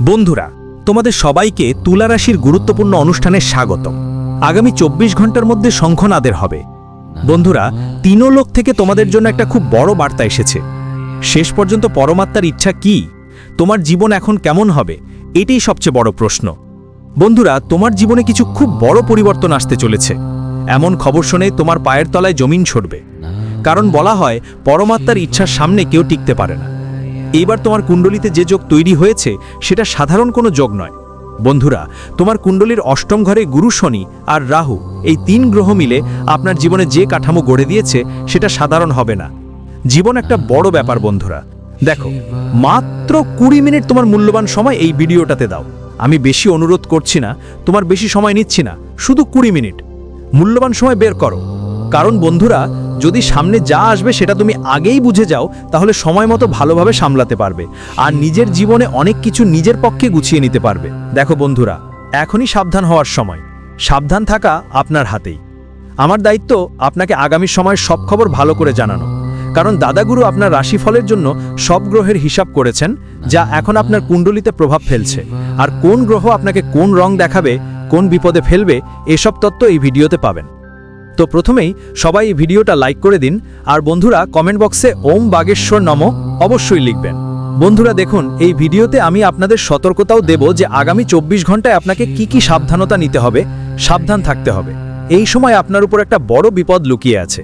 বন্ধুরা, তোমাদের সবাইকে তুলা রাশির গুরুত্বপূর্ণ অনুষ্ঠানে স্বাগতম। আগামী চব্বিশ ঘণ্টার মধ্যে শঙ্খনাদের হবে। বন্ধুরা তিনোলোক থেকে তোমাদের জন্য একটা খুব বড় বার্তা এসেছে। শেষ পর্যন্ত পরমাত্মার ইচ্ছা কি? তোমার জীবন এখন কেমন হবে? এটাই সবচেয়ে বড় প্রশ্ন। বন্ধুরা, তোমার জীবনে কিছু খুব বড় পরিবর্তন আসতে চলেছে। এমন খবর শুনে তোমার পায়ের তলায় জমিন ছড়বে। কারণ বলা হয়, পরমাত্মার ইচ্ছার সামনে কেউ টিকতে পারে না। এইবার তোমার কুণ্ডলিতে যে যোগ তৈরি হয়েছে, সেটা সাধারণ কোনো যোগ নয়। বন্ধুরা, তোমার কুণ্ডলীর অষ্টম ঘরে গুরু শনি আর রাহু, এই তিন গ্রহ মিলে আপনার জীবনে যে কাঠামো গড়ে দিয়েছে, সেটা সাধারণ হবে না। জীবন একটা বড় ব্যাপার, বন্ধুরা। দেখো, মাত্র কুড়ি মিনিট তোমার মূল্যবান সময় এই ভিডিওটাতে দাও। আমি বেশি অনুরোধ করছি না, তোমার বেশি সময় নিচ্ছি না, শুধু কুড়ি মিনিট। মূল্যবান সময় বের করো। কারণ, বন্ধুরা যদি সামনে যা আসবে সেটা তুমি আগেই বুঝে যাও, তাহলে সময় মতো ভালোভাবে সামলাতে পারবে আর নিজের জীবনে অনেক কিছু নিজের পক্ষে গুছিয়ে নিতে পারবে। দেখো বন্ধুরা, এখনই সাবধান হওয়ার সময়। সাবধান থাকা আপনার হাতেই। আমার দায়িত্ব আপনাকে আগামী সময় সব খবর ভালো করে জানানো। কারণ দাদাগুরু আপনার রাশিফলের জন্য সব গ্রহের হিসাব করেছেন, যা এখন আপনার কুণ্ডলিতে প্রভাব ফেলছে। আর কোন গ্রহ আপনাকে কোন রং দেখাবে, কোন বিপদে ফেলবে, এসব তত্ত্ব এই ভিডিওতে পাবেন। তো প্রথমেই সবাই এই ভিডিওটা লাইক করে দিন, আর বন্ধুরা কমেন্ট বক্সে ওম বাগেশ্বর নম অবশ্যই লিখবেন। বন্ধুরা দেখুন, এই ভিডিওতে আমি আপনাদের সতর্কতাও দেব যে আগামী চব্বিশ ঘন্টায় আপনাকে কি কি সাবধানতা নিতে হবে, সাবধান থাকতে হবে। এই সময় আপনার উপর একটা বড় বিপদ লুকিয়ে আছে।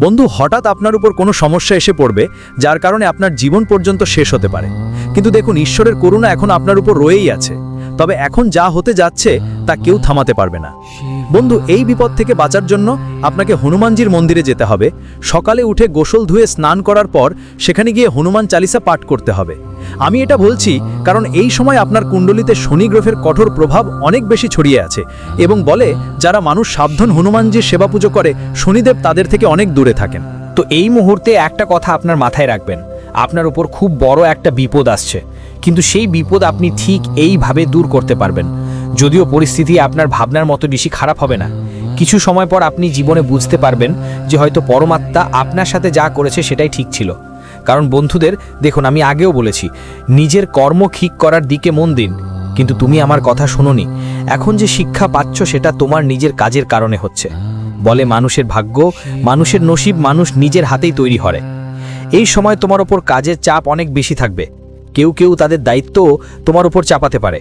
বন্ধু, হঠাৎ আপনার উপর কোনো সমস্যা এসে পড়বে, যার কারণে আপনার জীবন পর্যন্ত শেষ হতে পারে। কিন্তু দেখুন, ঈশ্বরের করুণা এখন আপনার উপর রয়েই আছে। তবে এখন যা হতে যাচ্ছে, তা কেউ থামাতে পারবে না। বন্ধু, এই বিপদ থেকে বাঁচার জন্য আপনাকে হনুমানজির মন্দিরে যেতে হবে। সকালে উঠে গোসল ধুয়ে স্নান করার পর সেখানে গিয়ে হনুমান চালিসা পাঠ করতে হবে। আমি এটা বলছি কারণ এই সময় আপনার কুণ্ডলিতে শনি গ্রহের কঠোর প্রভাব অনেক বেশি ছড়িয়ে আছে এবং বলে, যারা মানুষ সাবধান হনুমানজির সেবা পুজো করে, শনিদেব তাদের থেকে অনেক দূরে থাকেন। তো এই মুহূর্তে একটা কথা আপনার মাথায় রাখবেন। আপনার উপর খুব বড় একটা বিপদ আসছে। কিন্তু সেই বিপদ আপনি ঠিক এইভাবে দূর করতে পারবেন। যদিও পরিস্থিতি আপনার ভাবনার মতো বেশি খারাপ হবে না। কিছু সময় পর আপনি জীবনে বুঝতে পারবেন যে হয়তো পরমাত্মা আপনার সাথে যা করেছে সেটাই ঠিক ছিল। কারণ বন্ধুদের, দেখুন, আমি আগেও বলেছি, নিজের কর্ম ঠিক করার দিকে মন দিন। কিন্তু তুমি আমার কথা শোনোনি। এখন যে শিক্ষা পাচ্ছ সেটা তোমার নিজের কাজের কারণে হচ্ছে। বলে মানুষের ভাগ্য, মানুষের নসিব মানুষ নিজের হাতেই তৈরি হয় এই সময় তোমার ওপর কাজের চাপ অনেক বেশি থাকবে। কেউ কেউ তাদের দায়িত্ব তোমার উপর চাপাতে পারে।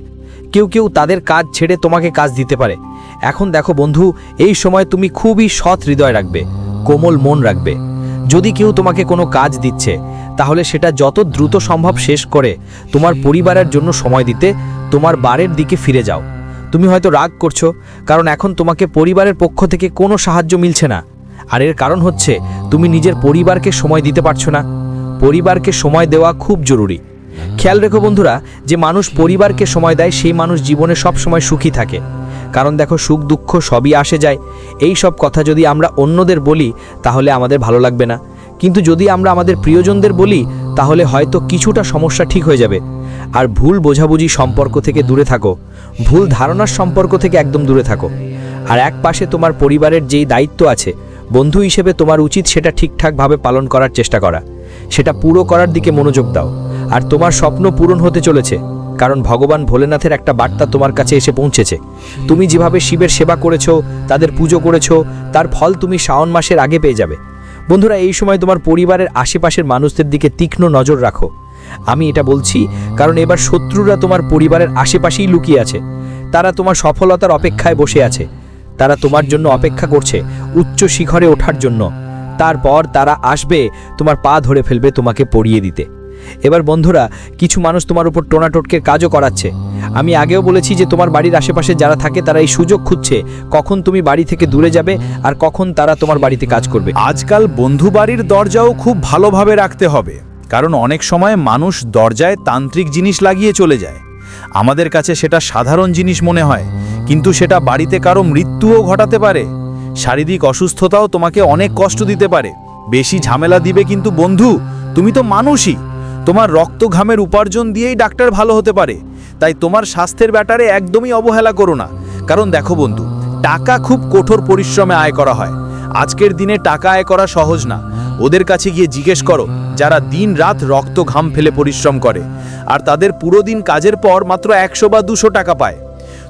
কেউ কেউ তাদের কাজ ছেড়ে তোমাকে কাজ দিতে পারে। এখন দেখো বন্ধু, এই সময় তুমি খুবই সৎ হৃদয় রাখবে, কোমল মন রাখবে। যদি কেউ তোমাকে কোনো কাজ দিচ্ছে, তাহলে সেটা যত দ্রুত সম্ভব শেষ করে, তোমার পরিবারের জন্য সময় দিতে, তোমার বাড়ির দিকে ফিরে যাও। তুমি হয়তো রাগ করছ, কারণ এখন তোমাকে পরিবারের পক্ষ থেকে কোনো সাহায্য মিলছে না। আর এর কারণ হচ্ছে, তুমি নিজের পরিবারকে সময় দিতে পারছ না। পরিবারকে সময় দেওয়া খুব জরুরি। খেয়াল রেখো বন্ধুরা, যে মানুষ পরিবারকে সময় দেয়, সেই মানুষ জীবনে সব সময় সুখী থাকে। কারণ দেখো, সুখ, দুঃখ সবই আসে যায়। এই সব কথা যদি আমরা অন্যদের বলি, তাহলে আমাদের ভালো লাগবে না। কিন্তু যদি আমরা আমাদের প্রিয়জনদের বলি, তাহলে হয়তো কিছুটা সমস্যা ঠিক হয়ে যাবে। আর ভুল বোঝাবুঝি সম্পর্ক থেকে দূরে থাকো। ভুল ধারণার সম্পর্ক থেকে একদম দূরে থাকো। আর এক পাশে তোমার পরিবারের যেই দায়িত্ব আছে, বন্ধু হিসেবে তোমার উচিত সেটা ঠিকঠাকভাবে পালন করার চেষ্টা করা। সেটা পুরো করার দিকে মনোযোগ দাও। আর তোমার স্বপ্ন পূরণ হতে চলেছে, কারণ ভগবান ভোলেনাথের একটা বার্তা তোমার কাছে এসে পৌঁছেছে। তুমি যেভাবে শিবের সেবা করেছ, তাদের পুজো করেছ, তার ফল তুমি শাওন মাসের আগে পেয়ে যাবে। বন্ধুরা, এই সময় তোমার পরিবারের আশেপাশের মানুষদের দিকে তীক্ষ্ণ নজর রাখো। আমি এটা বলছি, কারণ এবার শত্রুরা তোমার পরিবারের আশেপাশেই লুকিয়ে আছে। তারা তোমার সফলতার অপেক্ষায় বসে আছে। তারা তোমার জন্য অপেক্ষা করছে, উচ্চ শিখরে ওঠার জন্য। তারপর তারা আসবে, তোমার পা ধরে ফেলবে তোমাকে পড়িয়ে দিতে। এবার বন্ধুরা, কিছু মানুষ তোমার উপর টোনাটোটকের কাজও করাচ্ছে। আমি আগেও বলেছি যে তোমার বাড়ির আশেপাশে যারা থাকে তারা এই সুযোগ খুঁজছে, কখন তুমি বাড়ি থেকে দূরে যাবে আর কখন তারা তোমার বাড়িতে কাজ করবে। আজকাল বন্ধু বাড়ির দরজাও খুব ভালোভাবে রাখতে হবে, কারণ অনেক সময় মানুষ দরজায় তান্ত্রিক জিনিস লাগিয়ে চলে যায়। আমাদের কাছে সেটা সাধারণ জিনিস মনে হয়, কিন্তু সেটা বাড়িতে কারও মৃত্যুও ঘটাতে পারে। শারীরিক অসুস্থতাও তোমাকে অনেক কষ্ট দিতে পারে, বেশি ঝামেলা দিবে কিন্তু বন্ধু, তুমি তো মানুষই। তোমার রক্ত ঘামের উপার্জন দিয়েই ডাক্তার ভালো হতে পারে। তাই তোমার স্বাস্থ্যের ব্যাটারে একদমই অবহেলা করো না। কারণ দেখো বন্ধু, টাকা খুব কঠোর পরিশ্রমে আয় করা হয়। আজকের দিনে টাকা আয় করা সহজ না। ওদের কাছে গিয়ে জিজ্ঞেস করো, যারা দিন রাত রক্ত ঘাম ফেলে পরিশ্রম করে। আর তাদের পুরো দিন কাজের পর মাত্র একশো বা দুশো টাকা পায়।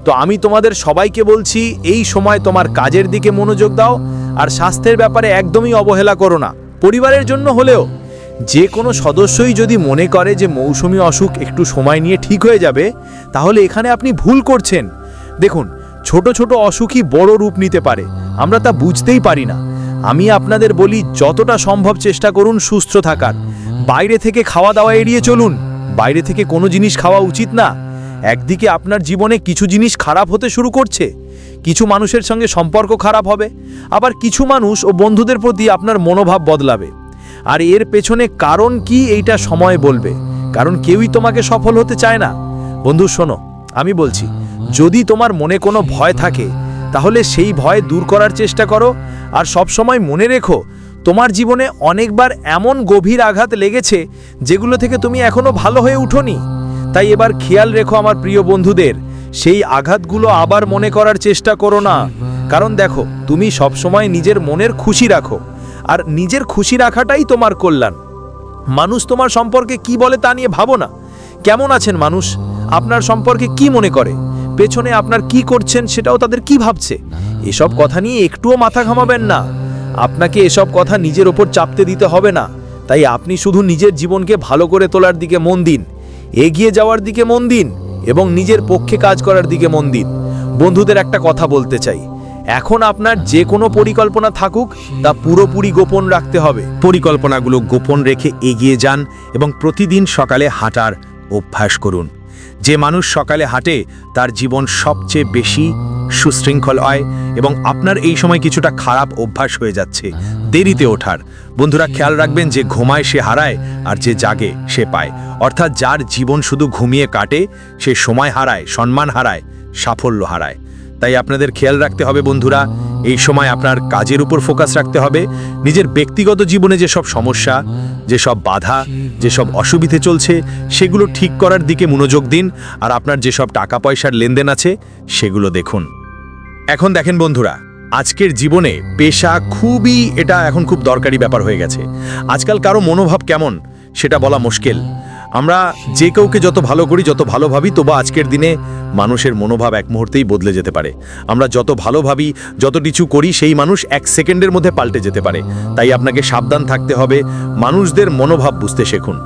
তো আমি তোমাদের সবাইকে বলছি, এই সময় তোমার কাজের দিকে মনোযোগ দাও। আর স্বাস্থ্যের ব্যাপারে একদমই অবহেলা করো না। পরিবারের জন্য হলেও যে কোনো সদস্যই যদি মনে করে যে মৌসুমি অসুখ একটু সময় নিয়ে ঠিক হয়ে যাবে, তাহলে এখানে আপনি ভুল করছেন। দেখুন, ছোট ছোট অসুখই বড় রূপ নিতে পারে, আমরা তা বুঝতেই পারি না। আমি আপনাদের বলি, যতটা সম্ভব চেষ্টা করুন সুস্থ থাকার। বাইরে থেকে খাওয়া দাওয়া এড়িয়ে চলুন। বাইরে থেকে কোনো জিনিস খাওয়া উচিত না। একদিকে আপনার জীবনে কিছু জিনিস খারাপ হতে শুরু করছে। কিছু মানুষের সঙ্গে সম্পর্ক খারাপ হবে। আবার কিছু মানুষ ও বন্ধুদের প্রতি আপনার মনোভাব বদলাবে। আর এর পেছনে কারণ কি এইটা সময় বলবে? কারণ কেউই তোমাকে সফল হতে চায় না। বন্ধু, শোনো, আমি বলছি, যদি তোমার মনে কোনো ভয় থাকে, তাহলে সেই ভয় দূর করার চেষ্টা করো। আর সব সময় মনে রেখো, তোমার জীবনে অনেকবার এমন গভীর আঘাত লেগেছে, যেগুলো থেকে তুমি এখনও ভালো হয়ে উঠোনি। তাই এবার খেয়াল রেখো আমার প্রিয় বন্ধুদের, সেই আঘাতগুলো আবার মনে করার চেষ্টা করো না। কারণ দেখো, তুমি সবসময় নিজের মনের খুশি রাখো। আর নিজের খুশি রাখাটাই তোমার কল্যাণ। মানুষ তোমার সম্পর্কে কি বলে তা নিয়ে ভাবো না। কেমন আছেন মানুষ? আপনার সম্পর্কে কি মনে করে? পেছনে আপনার কি করছেন সেটাও তাদের কি ভাবছে? এসব কথা নিয়ে একটুও মাথা ঘামাবেন না। আপনাকে এসব কথা নিজের ওপর চাপতে দিতে হবে না। তাই আপনি শুধু নিজের জীবনকে ভালো করে তোলার দিকে মন দিন। এগিয়ে যাওয়ার দিকে মন দিন এবং নিজের পক্ষে কাজ করার দিকে মন দিন। বন্ধুদের একটা কথা বলতে চাই। এখন আপনার যে কোনো পরিকল্পনা থাকুক, তা পুরোপুরি গোপন রাখতে হবে। পরিকল্পনাগুলো গোপন রেখে এগিয়ে যান এবং প্রতিদিন সকালে হাঁটার অভ্যাস করুন। যে মানুষ সকালে হাঁটে, তার জীবন সবচেয়ে বেশি সুশৃঙ্খল হয় এবং আপনার এই সময় কিছুটা খারাপ অভ্যাস হয়ে যাচ্ছে। দেরিতে ওঠার। বন্ধুরা, খেয়াল রাখবেন যে ঘুমায় সে হারায় আর যে জাগে সে পায়। অর্থাৎ যার জীবন শুধু ঘুমিয়ে কাটে, সে সময় হারায়, সম্মান হারায়, সাফল্য হারায়। তাই আপনাদের খেয়াল রাখতে হবে বন্ধুরা, এই সময় আপনার কাজের উপর ফোকাস রাখতে হবে, নিজের ব্যক্তিগত জীবনে যেসব সমস্যা, যেসব বাধা, যেসব অসুবিধে চলছে, সেগুলো ঠিক করার দিকে মনোযোগ দিন, আর আপনার যেসব টাকা পয়সার লেনদেন আছে, সেগুলো দেখুন। এখন দেখেন বন্ধুরা, আজকের জীবনে পেশা খুবই এটা এখন খুব দরকারি ব্যাপার হয়ে গেছে। আজকাল কারও মনোভাব কেমন, সেটা বলা মুশকিল। আমরা যে কাউকে যত ভালো করি, যত ভালো ভাবি, তবু আজকের দিনে মানুষের মনোভাব এক মুহূর্তেই বদলে যেতে পারে। আমরা যত ভালো ভাবি, যত কিছু করি, সেই মানুষ এক সেকেন্ডের মধ্যে পাল্টে যেতে পারে। তাই আপনাকে সাবধান থাকতে হবে, মানুষদের মনোভাব বুঝতে শেখুন।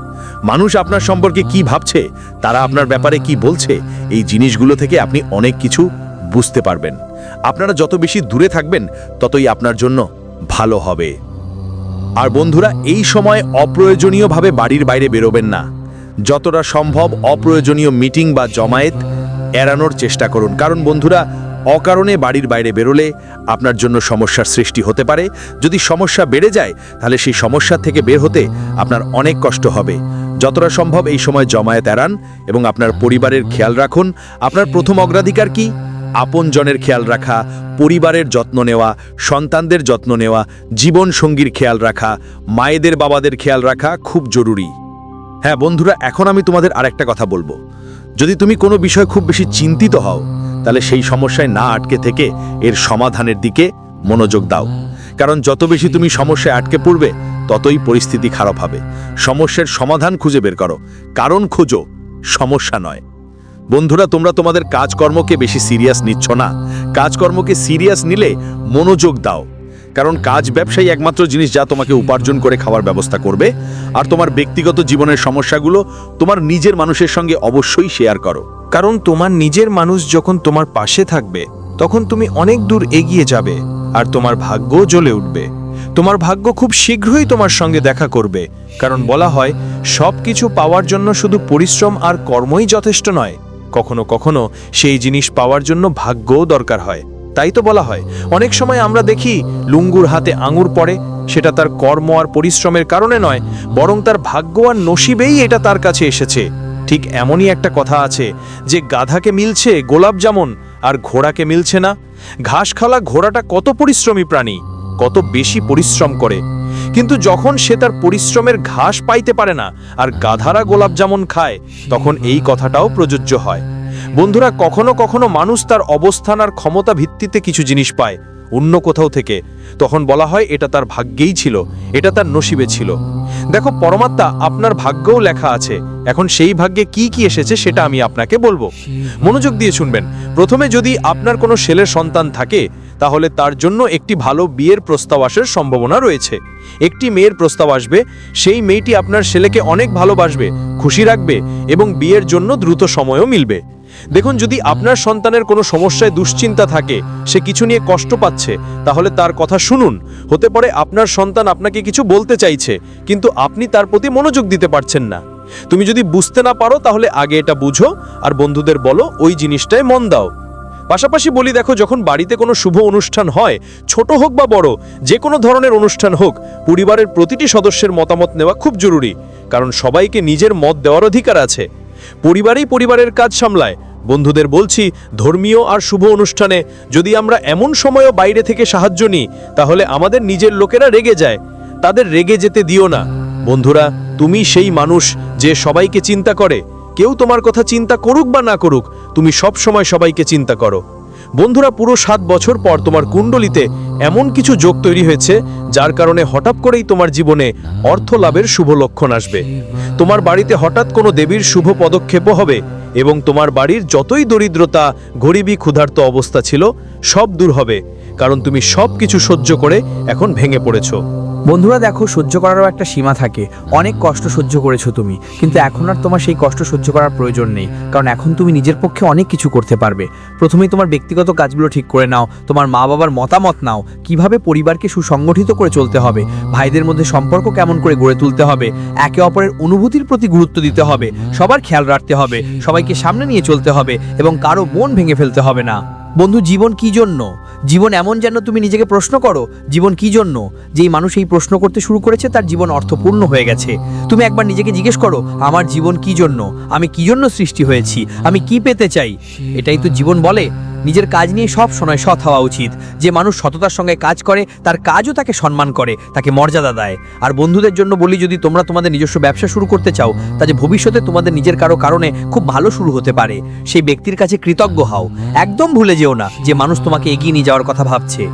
মানুষ আপনার সম্পর্কে কি ভাবছে, তারা আপনার ব্যাপারে কি বলছে, এই জিনিসগুলো থেকে আপনি অনেক কিছু বুঝতে পারবেন। আপনারা যত বেশি দূরে থাকবেন, ততই আপনার জন্য ভালো হবে। আর বন্ধুরা, এই সময় অপ্রয়োজনীয়ভাবে বাড়ির বাইরে বেরোবেন না। যতটা সম্ভব অপ্রয়োজনীয় মিটিং বা জমায়েত এড়ানোর চেষ্টা করুন। কারণ বন্ধুরা, অকারণে বাড়ির বাইরে বেরোলে আপনার জন্য সমস্যার সৃষ্টি হতে পারে। যদি সমস্যা বেড়ে যায়, তাহলে সেই সমস্যা থেকে বের হতে আপনার অনেক কষ্ট হবে। যতটা সম্ভব এই সময় জমায়েত এড়ান এবং আপনার পরিবারের খেয়াল রাখুন। আপনার প্রথম অগ্রাধিকার কি? আপনজনের খেয়াল রাখা, পরিবারের যত্ন নেওয়া, সন্তানদের যত্ন নেওয়া জীবন সঙ্গীর খেয়াল রাখা, মায়েদের বাবাদের খেয়াল রাখা খুব জরুরি। হ্যাঁ বন্ধুরা, এখন আমি তোমাদের আরেকটা কথা বলব। যদি তুমি কোনো বিষয় খুব বেশি চিন্তিত হও, তাহলে সেই সমস্যায় না আটকে থেকে এর সমাধানের দিকে মনোযোগ দাও। কারণ যত বেশি তুমি সমস্যায় আটকে পড়বে, ততই পরিস্থিতি খারাপ হবে। সমস্যার সমাধান খুঁজে বের করো। কারণ খুঁজো, সমস্যা নয়। বন্ধুরা, তোমরা তোমাদের কাজকর্মকে বেশি সিরিয়াস নিচ্ছ না। কাজকর্মকে সিরিয়াস নিলে মনোযোগ দাও। কারণ কাজ ব্যবসায়ী একমাত্র জিনিস যা তোমাকে উপার্জন করে খাওয়ার ব্যবস্থা করবে। আর তোমার ব্যক্তিগত জীবনের সমস্যাগুলো তোমার নিজের মানুষের সঙ্গে অবশ্যই শেয়ার করো। কারণ তোমার নিজের মানুষ যখন তোমার পাশে থাকবে, তখন তুমি অনেক দূর এগিয়ে যাবে আর তোমার ভাগ্যও জ্বলে উঠবে। তোমার ভাগ্য খুব শীঘ্রই তোমার সঙ্গে দেখা করবে। কারণ বলা হয় সব কিছু পাওয়ার জন্য শুধু পরিশ্রম আর কর্মই যথেষ্ট নয়। কখনো কখনো সেই জিনিস পাওয়ার জন্য ভাগ্যও দরকার হয়। তাই তো বলা হয়, অনেক সময় আমরা দেখি লুঙ্গুর হাতে আঙুর পড়ে, সেটা তার কর্ম আর পরিশ্রমের কারণে নয়, বরং তার ভাগ্য আর নসিবেই এটা তার কাছে এসেছে। ঠিক এমনই একটা কথা আছে যে গাধাকে মিলছে গোলাপ যেমন আর ঘোড়াকে মিলছে না। ঘাস খালা ঘোড়াটা কত পরিশ্রমী প্রাণী, কত বেশি পরিশ্রম করে। কিন্তু যখন সে তার পরিশ্রমের ঘাস পাইতে পারে না আর গাধারা গোলাপ যেমন খায়, তখন এই কথাটাও প্রযোজ্য হয়। বন্ধুরা, কখনো কখনো মানুষ তার অবস্থান আর ক্ষমতা ভিত্তিতে কিছু জিনিস পায়, অন্য কোথাও থেকে। তখন বলা হয় এটা তার ভাগ্যেই ছিল, এটা তার নসিবে ছিল। দেখো, পরমাত্মা আপনার ভাগ্যও লেখা আছে। এখন সেই ভাগ্যে কি কি এসেছে সেটা আমি আপনাকে বলব। মনোযোগ দিয়ে শুনবেন। প্রথমে যদি আপনার কোনো ছেলের সন্তান থাকে, তাহলে তার জন্য একটি ভালো বিয়ের প্রস্তাব আসার সম্ভাবনা রয়েছে। একটি মেয়ের প্রস্তাব আসবে, সেই মেয়েটি আপনার ছেলেকে অনেক ভালোবাসবে, খুশি রাখবে এবং বিয়ের জন্য দ্রুত সময়ও মিলবে। দেখুন, যদি আপনার সন্তানের কোনো সমস্যায় দুশ্চিন্তা থাকে, সে কিছু নিয়ে কষ্ট পাচ্ছে, তাহলে তার কথা শুনুন। হতে পারে আপনার সন্তান আপনাকে কিছু বলতে চাইছে, কিন্তু আপনি তার প্রতি মনোযোগ দিতে পারছেন না। তুমি যদি বুঝতে না পারো, তাহলে আগে এটা বুঝো আর বন্ধুদের বলো, ওই জিনিসটায় মন দাও। পাশাপাশি বলি, দেখো, যখন বাড়িতে কোনো শুভ অনুষ্ঠান হয়, ছোট হোক বা বড়, যে কোনো ধরনের অনুষ্ঠান হোক, পরিবারের প্রতিটি সদস্যের মতামত নেওয়া খুব জরুরি, কারণ সবাইকে নিজের মত দেওয়ার অধিকার আছে। পরিবারেই পরিবারের কাজ সামলায় বন্ধুদের বলছি, ধর্মীয় আর শুভ অনুষ্ঠানে যদি আমরা এমন সময়ও বাইরে থেকে সাহায্য নিই, তাহলে আমাদের নিজের লোকেরা রেগে যায়। তাদের রেগে যেতে দিও না। বন্ধুরা, তুমি সেই মানুষ যে সবাইকে চিন্তা করে। কেউ তোমার কথা চিন্তা করুক বা না করুক, তুমি সব সময় সবাইকে চিন্তা করো। বন্ধুরা, পুরো সাত বছর পর তোমার কুণ্ডলিতে এমন কিছু যোগ তৈরি হয়েছে, যার কারণে হঠাৎ করেই তোমার জীবনে অর্থ লাভের শুভ লক্ষণ আসবে। তোমার বাড়িতে হঠাৎ কোনো দেবীর শুভ পদক্ষেপও হবে এবং তোমার বাড়ির যতই দরিদ্রতা, গরিবী, ক্ষুধার্ত অবস্থা ছিল, সব দূর হবে। কারণ তুমি সব কিছু সহ্য করে এখন ভেঙে পড়েছো। বন্ধুরা, দেখো, সহ্য করারও একটা সীমা থাকে। অনেক কষ্ট সহ্য করেছ তুমি, কিন্তু এখন আর তোমার সেই কষ্ট সহ্য করার প্রয়োজন নেই, কারণ এখন তুমি নিজের পক্ষে অনেক কিছু করতে পারবে। প্রথমেই তোমার ব্যক্তিগত কাজগুলো ঠিক করে নাও, তোমার মা বাবার মতামত নাও, কীভাবে পরিবারকে সুসংগঠিত করে চলতে হবে, ভাইদের মধ্যে সম্পর্ক কেমন করে গড়ে তুলতে হবে, একে অপরের অনুভূতির প্রতি গুরুত্ব দিতে হবে, সবার খেয়াল রাখতে হবে, সবাইকে সামনে নিয়ে চলতে হবে, এবং কারও মন ভেঙে ফেলতে হবে না। বন্ধু, জীবন কি জন্য? জীবন এমন যেন তুমি নিজেকে প্রশ্ন করো, জীবন কি জন্য? যেই মানুষ এই প্রশ্ন করতে শুরু করেছে, তার জীবন অর্থপূর্ণ হয়ে গেছে। তুমি একবার নিজেকে জিজ্ঞেস করো, আমার জীবন কি জন্য? আমি কি জন্য সৃষ্টি হয়েছি? আমি কি পেতে চাই? এটাই তো জীবন বলে। নিজের কাজ নিয়ে সব সময় সৎ হওয়া উচিত। যে মানুষ সততার সঙ্গে কাজ করে, তার কাজও তাকে সম্মান করে, তাকে মর্যাদা দেয়। আর বন্ধুদের জন্য বলি, যদি তোমরা তোমাদের নিজস্ব ব্যবসা শুরু করতে চাও, তা যে ভবিষ্যতে তোমাদের নিজের কারও কারণে খুব ভালো শুরু হতে পারে। সেই ব্যক্তির কাছে কৃতজ্ঞ হও। একদম ভুলে যেও না যে মানুষ তোমাকে এগিয়ে নিয়ে যাওয়ার কথা ভাবছে।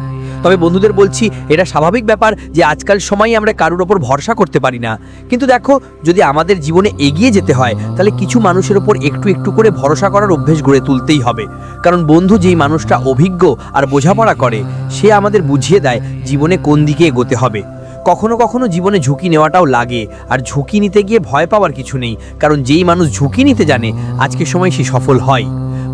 তবে বন্ধুদের বলছি, এটা স্বাভাবিক ব্যাপার যে আজকাল সময় আমরা কারোর ওপর ভরসা করতে পারি না। কিন্তু দেখো, যদি আমাদের জীবনে এগিয়ে যেতে হয়, তাহলে কিছু মানুষের ওপর একটু একটু করে ভরসা করার অভ্যেস গড়ে তুলতেই হবে। কারণ বন্ধু যেই মানুষটা অভিজ্ঞ আর বোঝাপড়া করে, সে আমাদের বুঝিয়ে দেয় জীবনে কোন দিকে এগোতে হবে। কখনো কখনো জীবনে ঝুঁকি নেওয়াটাও লাগে, আর ঝুঁকি নিতে গিয়ে ভয় পাওয়ার কিছু নেই, কারণ যেই মানুষ ঝুঁকি নিতে জানে আজকের সময় সে সফল হয়।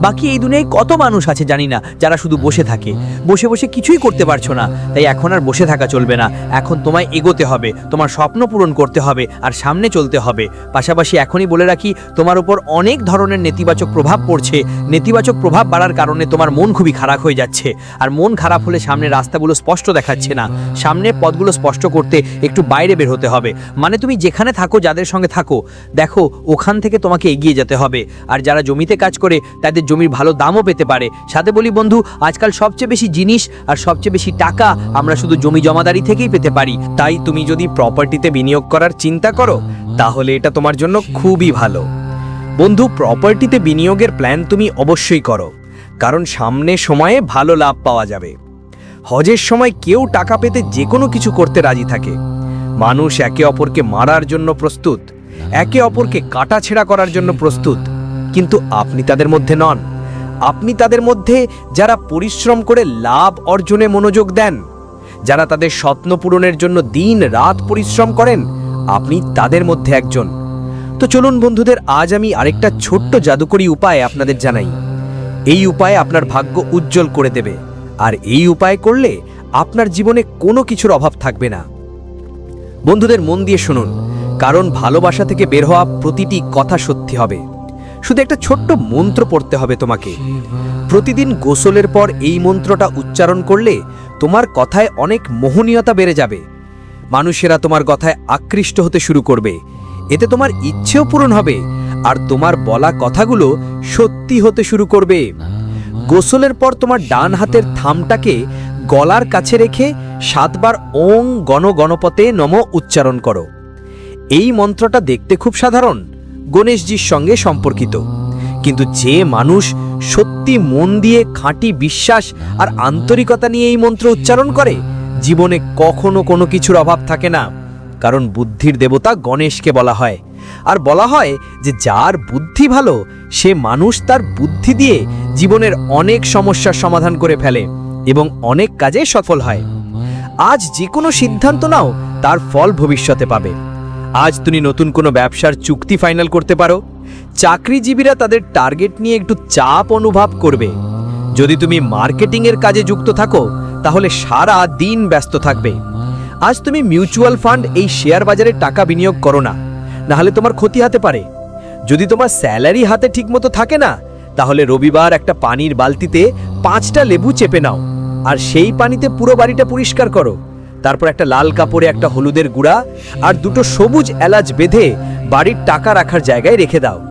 বাকি এই দুনিয়ায় কত মানুষ আছে জানি না, যারা শুধু বসে থাকে। বসে বসে কিছুই করতে পারছ না। তাই এখন আর বসে থাকা চলবে না। এখন তোমায় এগোতে হবে, তোমার স্বপ্ন পূরণ করতে হবে, আর সামনে চলতে হবে। পাশাপাশি এখনই বলে রাখি, তোমার উপর অনেক ধরনের নেতিবাচক প্রভাব পড়ছে। নেতিবাচক প্রভাব বাড়ার কারণে তোমার মন খুবই খারাপ হয়ে যাচ্ছে। আর মন খারাপ হলে সামনে রাস্তাগুলো স্পষ্ট দেখাচ্ছে না। সামনের পথগুলো স্পষ্ট করতে একটু বাইরে বের হতে হবে। মানে তুমি যেখানে থাকো, যাদের সঙ্গে থাকো। দেখো, ওখান থেকে তোমাকে এগিয়ে যেতে হবে। আর যারা জমিতে কাজ করে, তাদের জমির ভালো দামও পেতে পারে। সাথে বলি বন্ধু, আজকাল সবচেয়ে বেশি জিনিস আর সবচেয়ে বেশি টাকা আমরা শুধু জমি জমাদারি থেকেই পেতে পারি। তাই তুমি যদি প্রপার্টিতে বিনিয়োগ করার চিন্তা করো, তাহলে এটা তোমার জন্য খুবই ভালো। বন্ধু প্রপার্টিতে বিনিয়োগের প্ল্যান তুমি অবশ্যই করো, কারণ সামনে সময়ে ভালো লাভ পাওয়া যাবে। হজের সময় কেউ টাকা পেতে যে কোনো কিছু করতে রাজি থাকে। মানুষ একে অপরকে মারার জন্য প্রস্তুত, একে অপরকে কাটাছেড়া করার জন্য প্রস্তুত কিন্তু আপনি তাদের মধ্যে নন। আপনি তাদের মধ্যে যারা পরিশ্রম করে লাভ অর্জনে মনোযোগ দেন। যারা তাদের স্বপ্ন পূরণের জন্য দিন রাত পরিশ্রম করেন, আপনি তাদের মধ্যে একজন। তো চলুন বন্ধুদের, আজ আমি আরেকটা ছোট্ট জাদুকরী উপায় আপনাদের জানাই। এই উপায় আপনার ভাগ্য উজ্জ্বল করে দেবে। আর এই উপায় করলে আপনার জীবনে কোনো কিছুর অভাব থাকবে না। বন্ধুদের মন দিয়ে শুনুন, কারণ ভালোবাসা থেকে বের হওয়া প্রতিটি কথা সত্যি হবে। শুধু একটা ছোট্ট মন্ত্র পড়তে হবে তোমাকে। প্রতিদিন গোসলের পর এই মন্ত্রটা উচ্চারণ করলে তোমার কথায় অনেক মোহনীয়তা বেড়ে যাবে। মানুষেরা তোমার কথায় আকৃষ্ট হতে শুরু করবে। এতে তোমার ইচ্ছেও পূরণ হবে আর তোমার বলা কথাগুলো সত্যি হতে শুরু করবে। গোসলের পর তোমার ডান হাতের থামটাকে গলার কাছে রেখে সাতবার ওং গণ গণপতে নম উচ্চারণ করো। এই মন্ত্রটা দেখতে খুব সাধারণ। গণেশজির সঙ্গে সম্পর্কিত। কিন্তু যে মানুষ সত্যি মন দিয়ে খাঁটি বিশ্বাস আর আন্তরিকতা নিয়ে এই মন্ত্র উচ্চারণ করে, জীবনে কখনো কোনো কিছুর অভাব থাকে না। কারণ বুদ্ধির দেবতা গণেশকে বলা হয়। আর বলা হয় যে যার বুদ্ধি ভালো, সে মানুষ তার বুদ্ধি দিয়ে জীবনের অনেক সমস্যার সমাধান করে ফেলে এবং অনেক কাজে সফল হয়। আজ যে কোনো সিদ্ধান্ত নাও, তার ফল ভবিষ্যতে পাবে। আজ তুমি নতুন কোনো ব্যবসার চুক্তি ফাইনাল করতে পারো। চাকরিজীবীরা তাদের টার্গেট নিয়ে একটু চাপ অনুভব করবে। যদি তুমি মার্কেটিংয়ের কাজে যুক্ত থাকো, তাহলে সারা দিন ব্যস্ত থাকবে। আজ তুমি মিউচুয়াল ফান্ড এই শেয়ার বাজারে টাকা বিনিয়োগ করো না, নাহলে তোমার ক্ষতি হতে পারে। যদি তোমার স্যালারি হাতে ঠিকমতো থাকে না, তাহলে রবিবার একটা পানির বালতিতে পাঁচটা লেবু চেপে নাও, আর সেই পানিতে পুরো বাড়িটা পরিষ্কার করো। তারপর একটা লাল কাপড়ে একটা হলুদের গুঁড়া আর দুটো সবুজ এলাচ বেঁধে বাড়ির টাকা রাখার জায়গায় রেখে দাও।